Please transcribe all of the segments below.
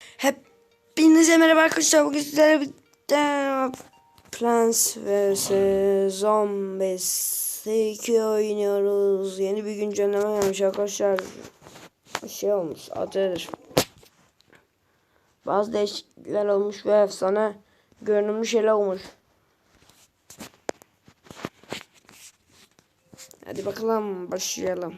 Hepinize merhaba arkadaşlar. Bugün sizlerle birlikte Plants vs Zombies 2 oynuyoruz. Yeni bir güncelleme gelmiş arkadaşlar. Şey olmuş adıdır. Bazı değişiklikler olmuş ve efsane görünümlü şeyler olmuş. Hadi bakalım başlayalım.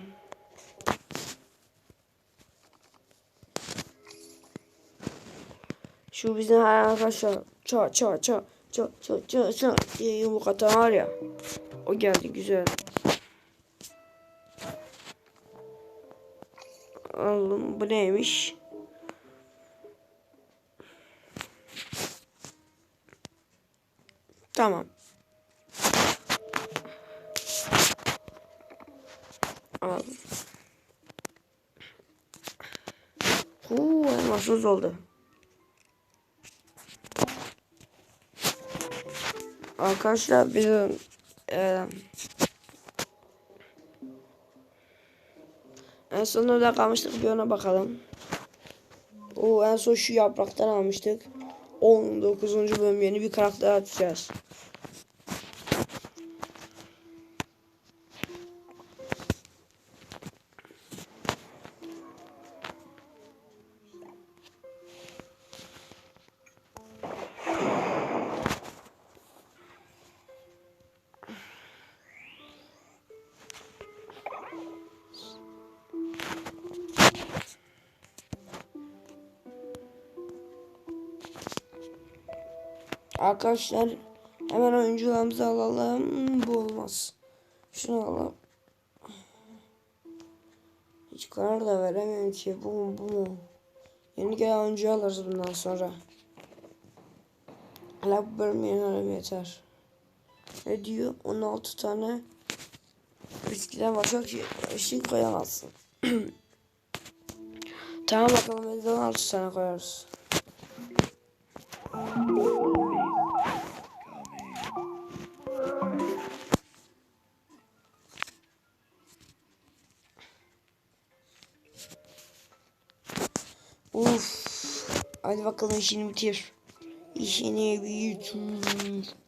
Şu bizim her arkadaşlar ça ça ça ça ça ça ça diye yumruk atan var ya. O geldi güzel. Oğlum bu neymiş? Tamam. Aldım. Huu, elmasız oldu. Arkadaşlar bizim e, en son nerede kalmıştık bir ona bakalım. O en son şu yapraktan almıştık. 19. bölüm yeni bir karakter açacağız. Arkadaşlar hemen oyuncularımızı alalım. Bu olmaz. Şunu alalım. Hiç karar da veremiyorum ki. Bu mu bu mu? Yeni gelen oyuncu alırız bundan sonra. Hala bu bölüm alalım yeter. Ne diyor? 16 tane eskiden başka şey koyamazsın. tamam bakalım 16 tane koyarız. Bakalım işini bitir. İşini bitir.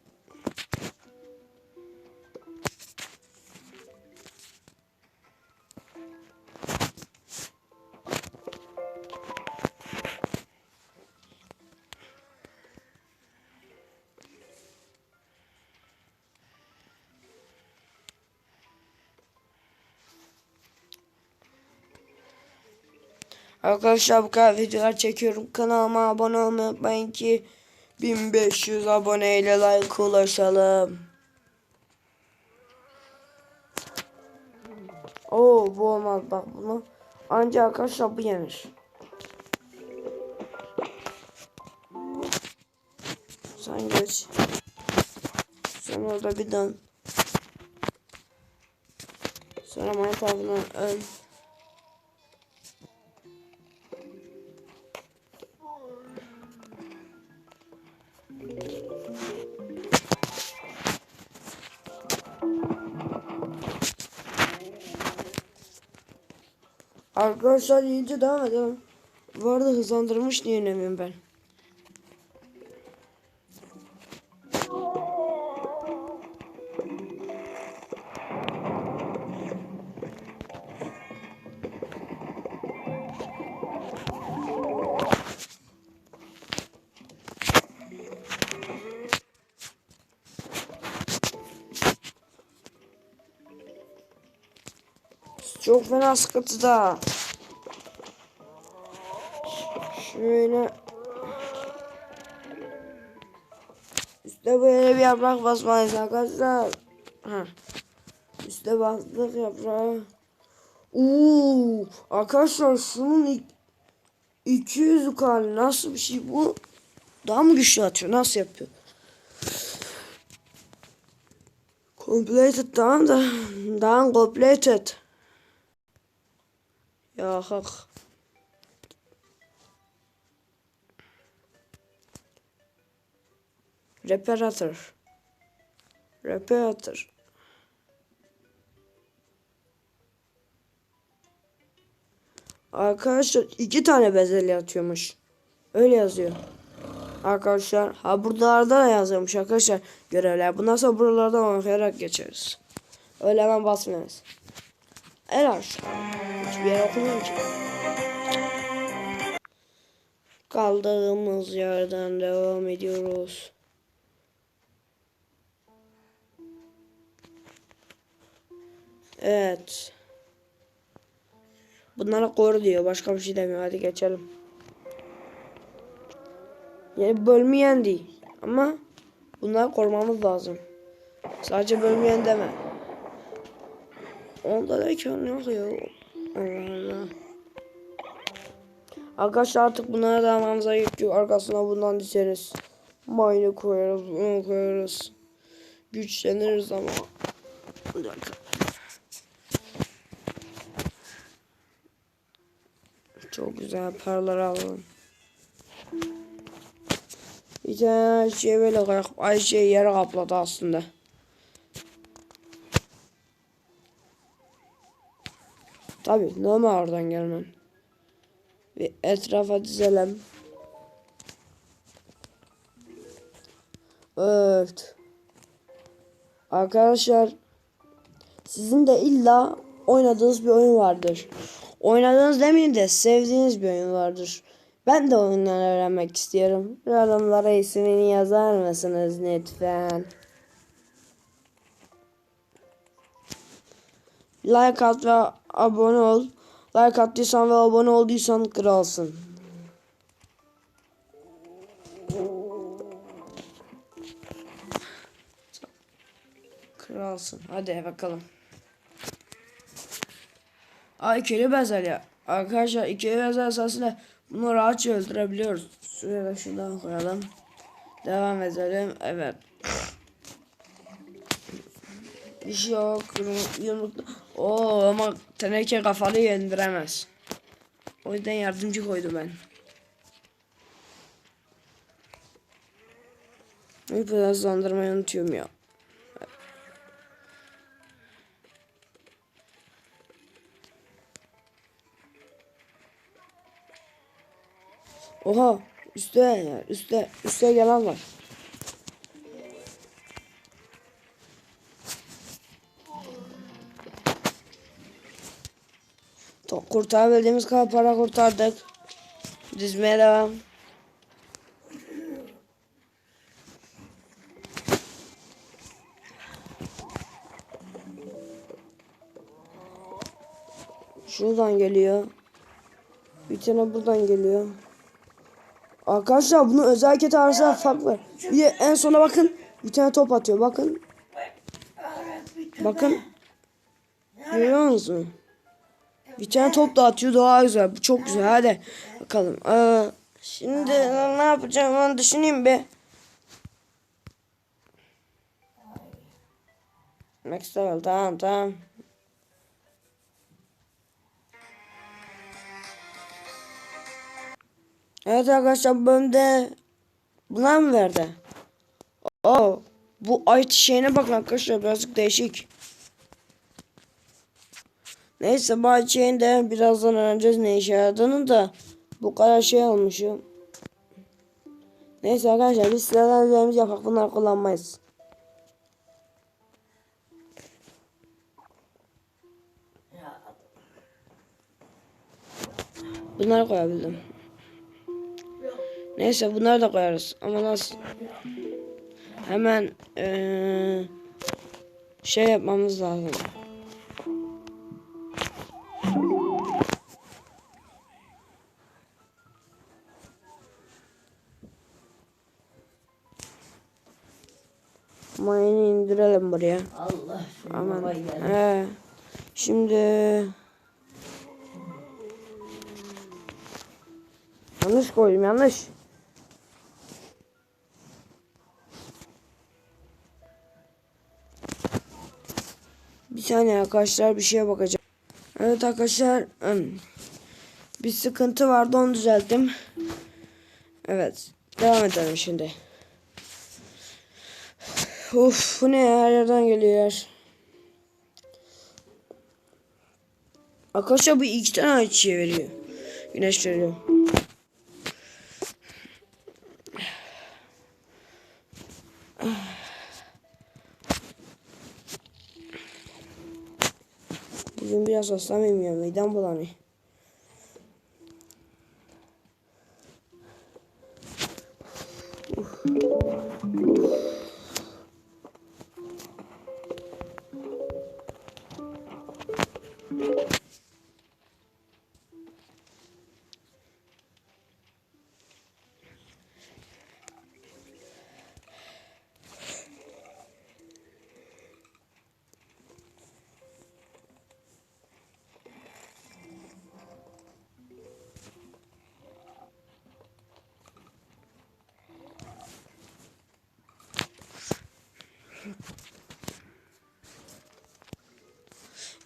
Arkadaşlar bu kadar videolar çekiyorum. Kanalıma abone olmayı unutmayın ki 1500 aboneyle like ulaşalım. Oo bu olmaz bak bunu. Ancak arkadaşlar bu yenir. Sen geç. Sen orada bir dön. Sonra manyak öl. Arkadaşlar iyice devam edelim. Bu arada hızlandırmış diye inemiyorum ben. Çok fena sıkıntıda. Şöyle. Üste böyle bir yaprak basmalıyız arkadaşlar. Ha. Üste bastık yaprağı. Uuu. Arkadaşlar şunun ik- 200 yukarı nasıl bir şey bu? Daha mı güçlü atıyor? Nasıl yapıyor? Completed tamam da daha completed. Ya hak. Reparator. Reparator. Arkadaşlar iki tane bezelye atıyormuş. Öyle yazıyor. Arkadaşlar ha buralarda da yazıyormuş arkadaşlar görevler. Bundan sonra buralardan okuyarak geçeriz. Öyle hemen. El aşağı. Hiçbir yer okumuyorum ki. Kaldığımız yerden devam ediyoruz. Evet. Bunlara koru diyor. Başka bir şey demiyor. Hadi geçelim. Yani bölmeyen değil. Ama bunları korumamız lazım. Sadece bölmeyen deme. Onda da ki yok ya. Allah Allah. Arkadaşlar artık bunlara da almamıza gerek yok. Arkasına bundan dizeriz. Mayını koyarız, bunu koyarız. Güçleniriz ama. Bir dakika. Çok güzel paralar alalım. Bir tane şey böyle koyak. Ay şey yere kapladı aslında. Tabi normal oradan gelmen. Bir etrafa dizelim. Evet. Arkadaşlar sizin de illa oynadığınız bir oyun vardır. Oynadığınız demeyeyim de sevdiğiniz bir oyun vardır. Ben de oyundan öğrenmek istiyorum. Yorumlara ismini yazar mısınız lütfen? Like at ve abone ol. Like attıysan ve abone olduysan kralsın. Kralsın. Hadi bakalım. Aa ikili bezelye. Arkadaşlar ikili bezelye esasında bunu rahatça öldürebiliyoruz. Şuraya da şuradan koyalım. Devam edelim. Evet. Bir şey yok. Yumruk- Yumruklu. Oo ama teneke kafalı yendiremez. O yüzden yardımcı koydum ben. Bir biraz hızlandırmayı unutuyorum ya. Oha üstte üstte üstte gelen var. To- Kurtarabildiğimiz kadar para kurtardık. Dizmeye devam. Şuradan geliyor. Bir tane buradan geliyor. Arkadaşlar bunu özel hareket arasında fark var. Bir de en sona bakın. Bir tane top atıyor. Bakın. Bakın. Görüyor musun? Bir tane top da atıyor daha güzel. Bu çok güzel. Hadi bakalım. Ee, şimdi ne yapacağım ben düşüneyim be. Max level tamam tamam. Evet arkadaşlar bölümde bunlar mı verdi? Oo, bu ay şeyine bakın arkadaşlar birazcık değişik. Neyse bu ay şeyinde birazdan öğreneceğiz ne işe yaradığını da bu kadar şey almışım. Neyse arkadaşlar biz sıradan üzerimiz yapak bunları kullanmayız. Bunları koyabildim. Neyse bunları da koyarız. Ama nasıl? Hemen eee, şey yapmamız lazım. Mayını indirelim buraya. Allah Aman. He. Şimdi yanlış koydum yanlış. Saniye arkadaşlar bir şeye bakacağım. Evet arkadaşlar bir sıkıntı vardı onu düzelttim. Evet devam edelim şimdi. Of bu ne ya her yerden geliyor. Arkadaşlar bu iki tane ayçiçeği veriyor. Güneş veriyor. Bugün biraz hasta mıyım ya? Midem bulanıyor.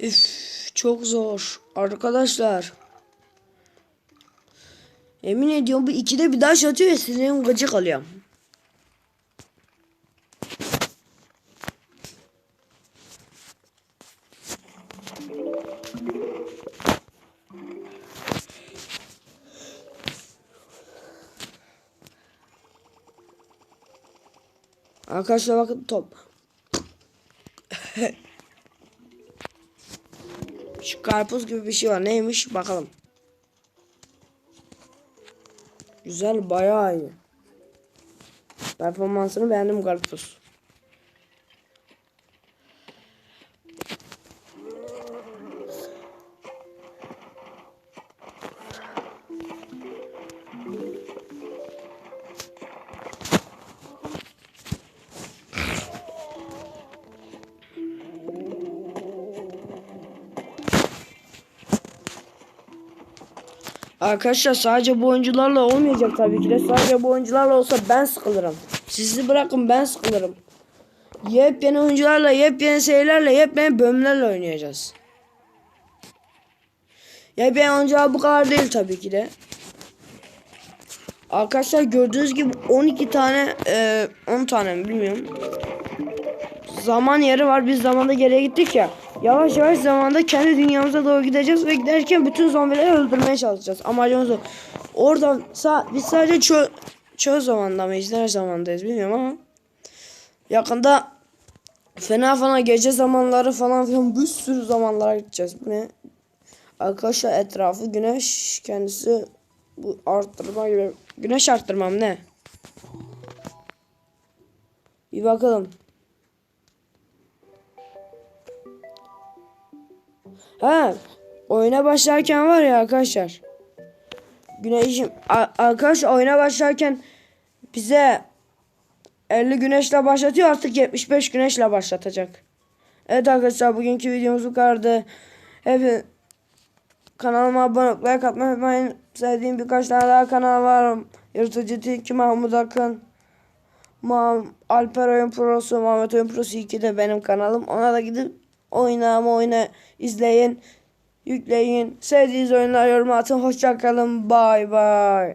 Üf, çok zor. Arkadaşlar. Emin ediyorum bu ikide bir daş atıyor ya sinirim gıcık alıyorum. Arkadaşlar bakın top. Şu karpuz gibi bir şey var. Neymiş bakalım. Güzel bayağı iyi. Performansını beğendim karpuz. Arkadaşlar sadece bu oyuncularla olmayacak tabii ki de. Sadece bu oyuncularla olsa ben sıkılırım. Sizi bırakın ben sıkılırım. Yepyeni oyuncularla, yepyeni şeylerle, yepyeni bölümlerle oynayacağız. Yepyeni oyuncular bu kadar değil tabii ki de. Arkadaşlar gördüğünüz gibi 12 tane, e, 10 tane mi bilmiyorum. Zaman yeri var. Biz zamanda geriye gittik ya. Yavaş yavaş zamanda kendi dünyamıza doğru gideceğiz ve giderken bütün zombileri öldürmeye çalışacağız. Amacımız o. Oradan sa biz sadece çö çöl zamanda mıyız? Ne zamandayız bilmiyorum ama. Yakında fena fena gece zamanları falan filan bir sürü zamanlara gideceğiz. Bu ne? Arkadaşlar etrafı güneş kendisi bu arttırma gibi. Güneş arttırmam ne? Bir bakalım. Ha, oyuna başlarken var ya arkadaşlar. Güneşim a- arkadaşlar oyuna başlarken bize 50 güneşle başlatıyor artık 75 güneşle başlatacak. Evet arkadaşlar bugünkü videomuz bu kadardı. Hep kanalıma abone olup like atmayı unutmayın. Sevdiğim birkaç tane daha kanal var. Yırtıcı Tilki Mahmut Akın. Ma Alper Oyun Prosu, Muhammed Oyun Prosu 2 de benim kanalım. Ona da gidip oyna ama oyna izleyin, yükleyin. Sevdiğiniz oyunlar yoruma atın. Hoşçakalın. Bay bay.